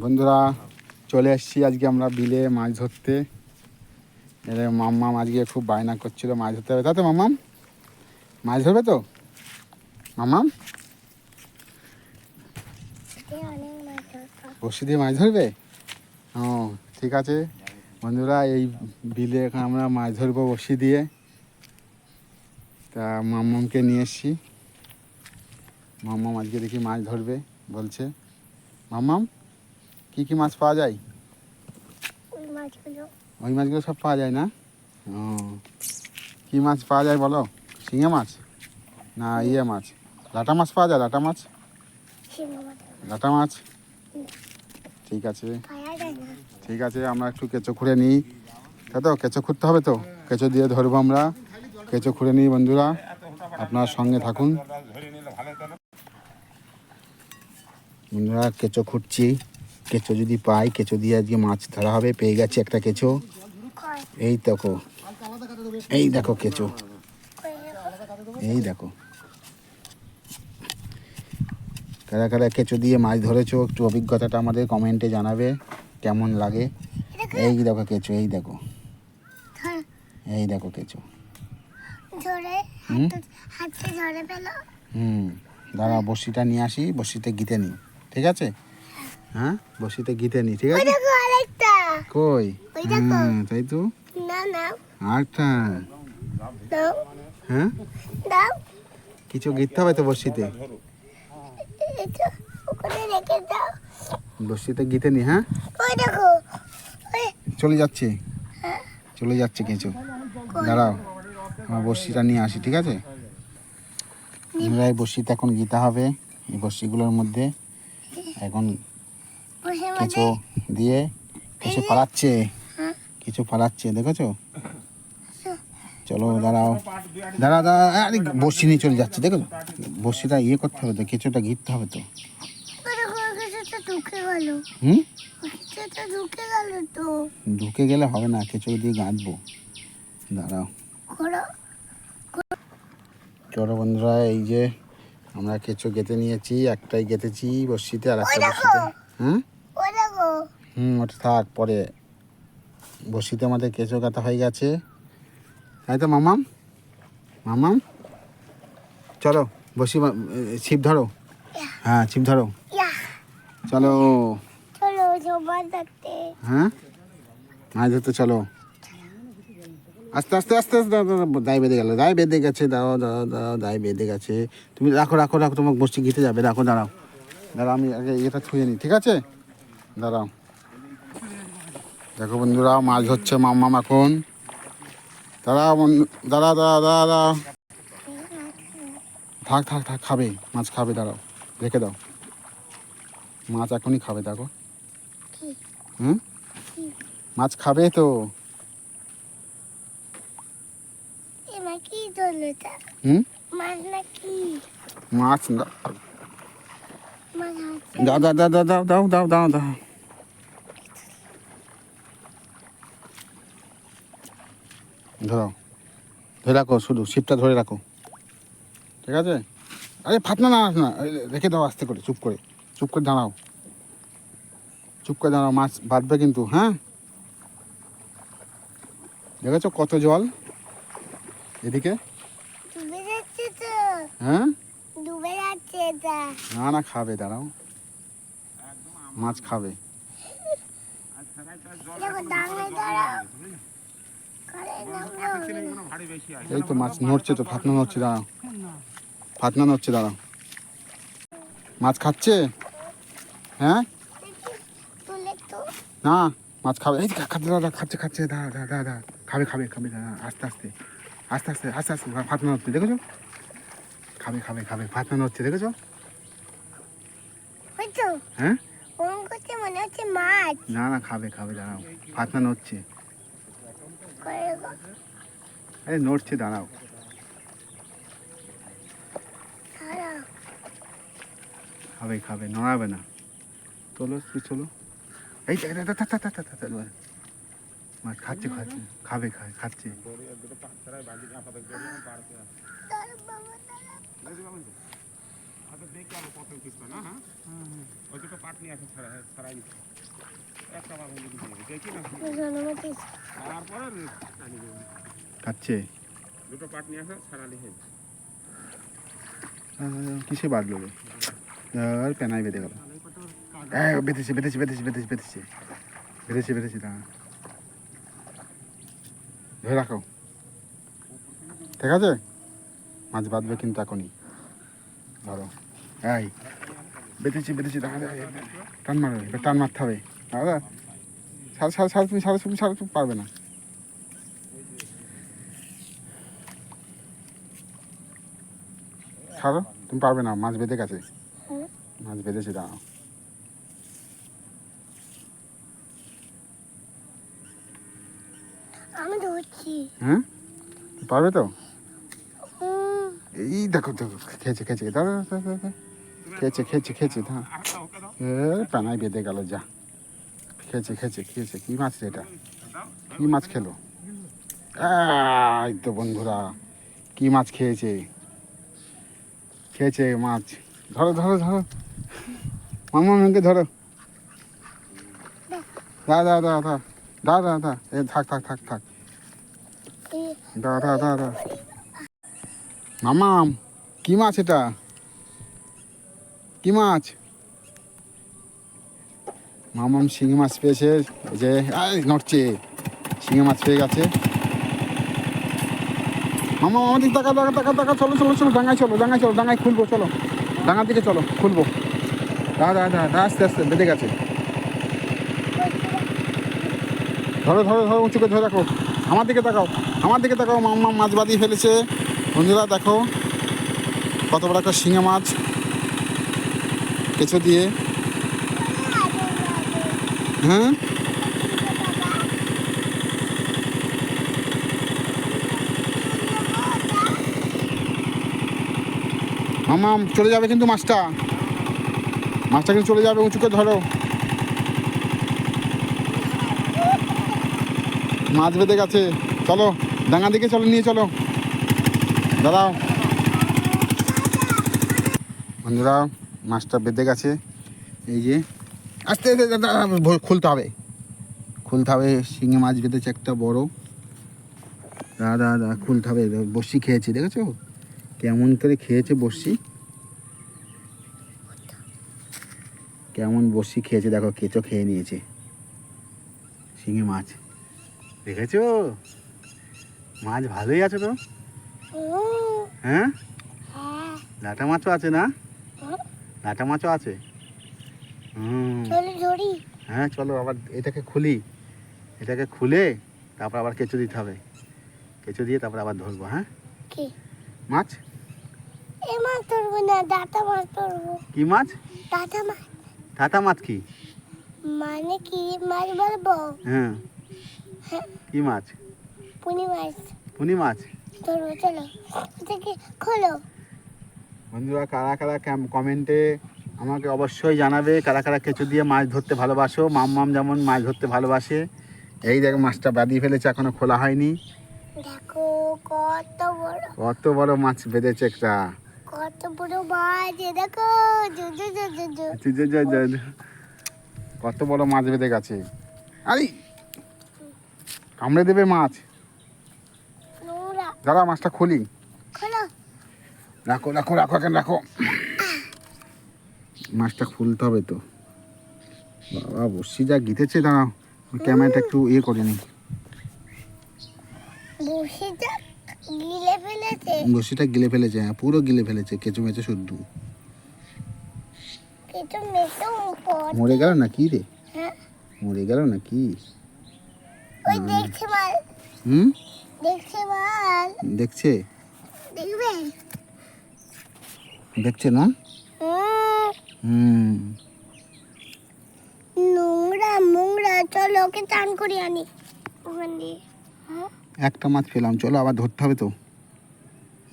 বন্ধুরা চলে এসেছি আজকে আমরা বিলে মাছ ধরতে। এর মাম্মাম আজকে খুব বায়না করছিল মাছ ধরতে হবে। তাই তো মাম্মাম মাছ ধরবে তো? মাম্মাম? বসি দিয়ে মাছ ধরবে? ও ঠিক আছে। বন্ধুরা এই বিলে এখন আমরা মাছ ধরবো বসি দিয়ে। তা মাম্মামকে নিয়ে এসছি। মাম্মাম আজকে দেখি মাছ ধরবে বলছে। মাম্মাম? কি কি মাছ পাওয়া যায়? ওই মাছগুলো। ওই মাছগুলো সব পাওয়া যায় না? ও। কি মাছ পাওয়া যায় বলো? শিঙে মাছ? না ইয়ে মাছ। লাটা মাছ পাওয়া যায়? লাটা মাছ? লাটা মাছ? ঠিক আছে। ঠিক আছে আমরা একটু কেঁচো খুঁড়ে নিই। তাই তো কেঁচো খুঁড়তে হবে তো? কেঁচো দিয়ে ধরবো আমরা। কেঁচো খুঁড়ে নিই বন্ধুরা। আপনার সঙ্গে থাকুন। বন্ধুরা কেঁচো খুঁড়ছি। কেঁচো যদি পাই কেঁচো দিয়ে আজকে মাছ ধরা হবে পেয়ে গেছে একটা কেঁচো। এই দেখো এই দেখো কেঁচো। এই দেখো। কারা কারা কেঁচো দিয়ে মাছ ধরেছো একটু অভিজ্ঞতাটা আমাদের কমেন্টে জানাবে কেমন লাগে। এই দেখো কেঁচো এই দেখো। এই দেখো কেঁচো। হুম? দাঁড়া বসিটা নিয়ে আসি বসিতে গিতে নিই। ঠিক আছে? হ্যাঁ? বসিতে গিতে নিই ঠিক আছে? কই? তাই তো? না না। দাও। হ্যাঁ? কিছু গিতে হবে তো বসিতে? বসিতে গিতে নি হ্যাঁ? চলে যাচ্ছে? চলে যাচ্ছে কেঁচো দাঁড়াও আমার বড়শিটা নিয়ে আসি ঠিক আছে? আমরা এই এখন গীতা হবে এই বড়শিগুলোর মধ্যে। এখন বসে কেঁচো দিয়ে কিছু পালাচ্ছে। কিছু পালাচ্ছে দেখেছ? চলো দাঁড়াও। দাঁড়া দাঁড়া আরে বড়শি নিয়ে চলে যাচ্ছে দেখো বড়শিটা ইয়ে করতে হবে তো কেঁচোটা ঘিরতে হবে তো। কিছুটা হুম? ঢুকে গেল হবে না কেঁচো দিয়ে গাঁথবো দাঁড়াও। চলো বন্ধুরা এই যে আমরা কেঁচো গেঁথে নিয়েছি একটাই গেঁথেছি বর্ষিতে আর একটা দেখো। হ্যাঁ হুম ওটা থাক পরে। বর্ষিতে আমাদের কেঁচো গাঁথা হয়ে গেছে। তাই তো মামাম। মামাম। চলো বসি ছিপ ধরো। হ্যাঁ ছিপ ধরো। চলো। হ্যাঁ? মাছ ধরতে চলো। আস্তে আস্তে আস্তে আস্তে দায় বেঁধে গেল দায় বেঁধে গেছে দাও দাও দাও দায় বেঁধে গেছে। তুমি রাখো রাখো রাখো তোমাকে বসছি ঘিতে যাবে রাখো দাঁড়াও। দাঁড়াও আমি আগে এটা ছুঁয়ে নিই ঠিক আছে? দাঁড়াও। দেখো বন্ধুরা মাছ ধরছে মাম্মাম এখন। দাঁড়াও বন্ধু দাঁড়া দাঁড়া দাঁড়া। থাক থাক থাক খাবে মাছ খাবে দাঁড়াও রেখে দাও। মাছ এখনই খাবে দেখো। হুম? মাছ খাবে তো? হুম? মাছ দাও দাও দাও দাও দাও দাও দাও দাও। ধরো। ধরে রাখো শুধু ছিপটা ধরে রাখো। ঠিক আছে? আরে ফাটনা না না রেখে দাও আস্তে করে চুপ করে। চুপ করে দাঁড়াও। চুপ করে দাঁড়াও মাছ বাঁধবে কিন্তু হ্যাঁ? দেখেছ কত জল? এদিকে? হ্যাঁ? না না খাবে দাঁড়াও। মাছ খাবে দেখো ডাঙে দাঁড়াও করে নামলো এই তো মাছ নড়ছে তো ফাতনা নড়ছে দাঁড়াও। ফাতনা নড়ছে দাঁড়াও। মাছ খাচ্ছে? হ্যাঁ? না মাছ খাবে। এই খাচ্ছে দাদা খাচ্ছে খাচ্ছে দাঁড়া দাঁড়া দাঁড়া। খাবে খাবে খাবে দাঁড়া আস্তে আস্তে। আস্তে আস্তে আস্তে আস্তে ফাতনা নড়ছে দেখেছ? খাবে খাবে খাবে ফাতনা নড়ছে দেখেছ? হ্যাঁ? মনে না না খাবে খাবে দাঁড়াও। ফাতনা নড়ছে। এই নড়ছে দাঁড়াও। খাবে খাবে নড়াবে না। চলো তুই চলো। এই মাছ খাচ্ছে খাচ্ছে। খাবে খায় খাচ্ছে। আচ্ছা, কত পিস না হ্যাঁ? ওই তো পাট নিয়ে আসে হ্যাঁ, না খাচ্ছে দুটো পাট নিয়ে আসে ছাড়ালি হয়ে কিসে বাঁধলো রে আর পেনাই বেঁধে গেল। হ্যাঁ বেঁধেছে বেঁধেছে বেঁধেছে বেঁধেছে বেঁধেছে। বেঁধেছে বেঁধেছে দাঁড়া। ধরে রাখো। ঠিক আছে? মাছ বাঁধবে কিন্তু এখনই। ধরো। এই। বেঁধেছি বেঁধেছি দেখা টান মারো এবার টান মারতে হবে। দাদা সাড়ে সাড়ে সাড়ে তুমি সাড়ে তুমি সাড়ে তুমি পারবে না। ছাড়ো তুমি পারবে না মাছ বেঁধে গেছে। মাছ বেঁধেছে দাঁড়াও। আমি ধরছি। হ্যাঁ? পারবে তো? এই দেখো দেখো খেয়েছে খেয়েছে। দাদা দাদা দাদা খেয়েছে খেয়েছে খেয়েছে হ্যাঁ এ পানায় বেঁধে গেল, যা। খেয়েছে খেয়েছে খেয়েছে, কি মাছ এটা? কি মাছ খেলো? এই তো বন্ধুরা, কি মাছ খেয়েছে? খেয়েছে মাছ। ধরো ধরো ধরো। মামা মাকে ধরো। দা দা দা দা দা দা দা এ, থাক থাক থাক থাক। দা দা দা দা মামাম কি মাছ এটা? কি মাছ? মামাম শিঙি মাছ পেয়েছে যে নড়ছে। শিঙি মাছ পেয়ে গেছে। মামা আমাদের টাকা টাকা টাকা টাকা চলো চলো চলো ডাঙায় চলো ডাঙায় চলো ডাঙায় খুলবো, চলো। ডাঙার দিকে চলো, খুলবো। দা দা দা আস্তে আস্তে, বেঁধে গেছে। ধরো ধরো ধরো, উঁচু করে ধরে রাখো। আমার দিকে তাকাও, আমার দিকে তাকাও মাম্মা মাছ বাঁধিয়ে ফেলেছে। বন্ধুরা, দেখো, কত বড় একটা শিঙে মাছ। কেঁচো দিয়ে? হ্যাঁ? মামা চলে যাবে কিন্তু মাছটা। মাছটা কিন্তু চলে যাবে, উঁচু করে ধরো। মাছ বেঁধে গেছে। চলো, ডাঙা দিকে চলো, নিয়ে চলো। দাঁড়াও। বন্ধুরা মাছটা বেঁধে গেছে। এই যে আস্তে আস্তে দাদা খুলতে হবে। খুলতে হবে শিঙে মাছ বেঁধেছে একটা বড়। দাদা দাদা খুলতে হবে। বসি খেয়েছে দেখেছ? কেমন করে খেয়েছে বসি কেমন বসি খেয়েছে দেখো কেঁচো খেয়ে নিয়েছে। শিঙে মাছ। দেখেছ? মাছ ভালোই আছে তো? হ্যাঁ? হ্যাঁ। লাটা মাছও আছে না? হুম। লাটা মাছও আছে? হুম। হ্যাঁ চলো আবার এটাকে খুলি। এটাকে খুলে তারপর আবার কেঁচো দিতে হবে। কেঁচো দিয়ে তারপর আবার ধরবো হ্যাঁ? কি? মাছ? এ মাছ ধরবো না দাঁতা মাছ ধরবো। কি মাছ? দাঁতা মাছ। টাটা মাছ কি? মানে কি মাছ বলব? হ্যাঁ। হ্যাঁ। কি মাছ? পুনি মাছ। পুনি মাছ? ধরবো চলো। খোলো। বন্ধুরা কারা কারা কমেন্টে আমাকে অবশ্যই জানাবে কারা কারা কেঁচো দিয়ে মাছ ধরতে ভালোবাসো। মাম মাম যেমন মাছ ধরতে ভালোবাসে। এই দেখো মাছটা বাঁধিয়ে ফেলেছে এখনও খোলা হয়নি। দেখো কত বড়। কত বড় মাছ বেঁধেছে একটা। কত বড় মাছ দেখো। কত বড় মাছ বেঁধে গেছে। আরে! কামড়ে দেবে মাছ। দাঁড়া মাছটা খুলি। খোলো। রাখো রাখো রাখো এখন রাখো। মাছটা খুলতে হবে তো। বাবা বসি যা গিতেছে দাঁড়াও। ক্যামেরাটা একটু ইয়ে করে নি বসিটা গিলে ফেলেছে হ্যাঁ পুরো গিলে ফেলেছে কেঁচো মেচো শুদ্ধ মরে গেল না কি রে? হ্যাঁ। মরে গেল না। কি দেখছে হুম? দেখছে দেখছে না? হুম। নোংরা মোংরা চলো ওকে চান করি আনি ওখান দিয়ে হ্যাঁ? একটা মাছ পেলাম চলো আবার ধরতে হবে তো।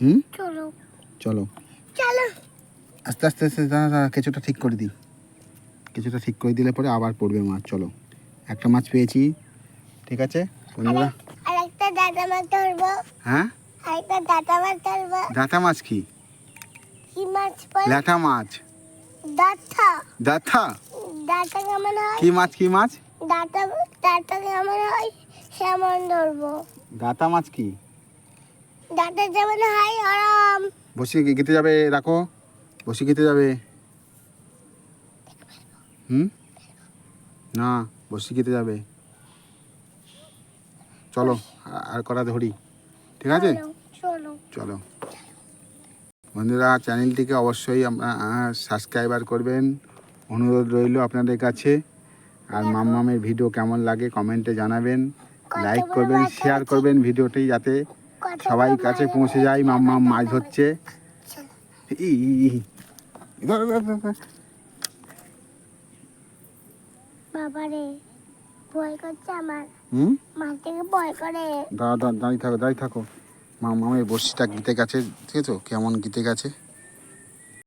হুম? চলো। চলো। চলো। আস্তে আস্তে আস্তে দাঁড়া কিছুটা ঠিক করে দিই। কিছুটা ঠিক করে দিলে পরে আবার পড়বে মাছ চলো। একটা মাছ পেয়েছি ঠিক আছে? বন্ধুরা। আর একটা দাদা মাছ ধরবো। হ্যাঁ? আর একটা দাদা মাছ ধরবো। দাঁতা মাছ কি? মাছ ল্যাঠা মাছ। দাথা ডাটা কেমন হয়? কি মাছ কি মাছ? ডাটা কেমন হয়? সেমন ধরবো। দাতা মাছ কি? ডাটা যেমন হয় আরাম। বসি গেতে যাবে রাখো। বসি গেতে যাবে। হুম? না বসি গেতে যাবে। চলো আর কটা ধরি। ঠিক আছে? চলো। চলো। বন্ধুরা চ্যানেলটিকে অবশ্যই সাবস্ক্রাইবার করবেন। অনুরোধ রইল আপনাদের কাছে। আর মাম্মামের ভিডিও কেমন লাগে কমেন্টে জানাবেন। লাইক করবেন শেয়ার করবেন ভিডিওটি যাতে সবাই কাছে পৌঁছে যায় মাম্মাম মাছ ধরছে ই, ই, ই। ধর, ধর, ধর, ধর। বাবারে ভয় করছে আমার। মাছ থেকে ভয় করে। দাঁড়া দাঁড়া দাঁড়িয়ে থাকো দাঁড়িয়ে থাকো। মামামের বড়শিটা গিতে গেছে ঠিক আছে? কেমন গিতে গেছে?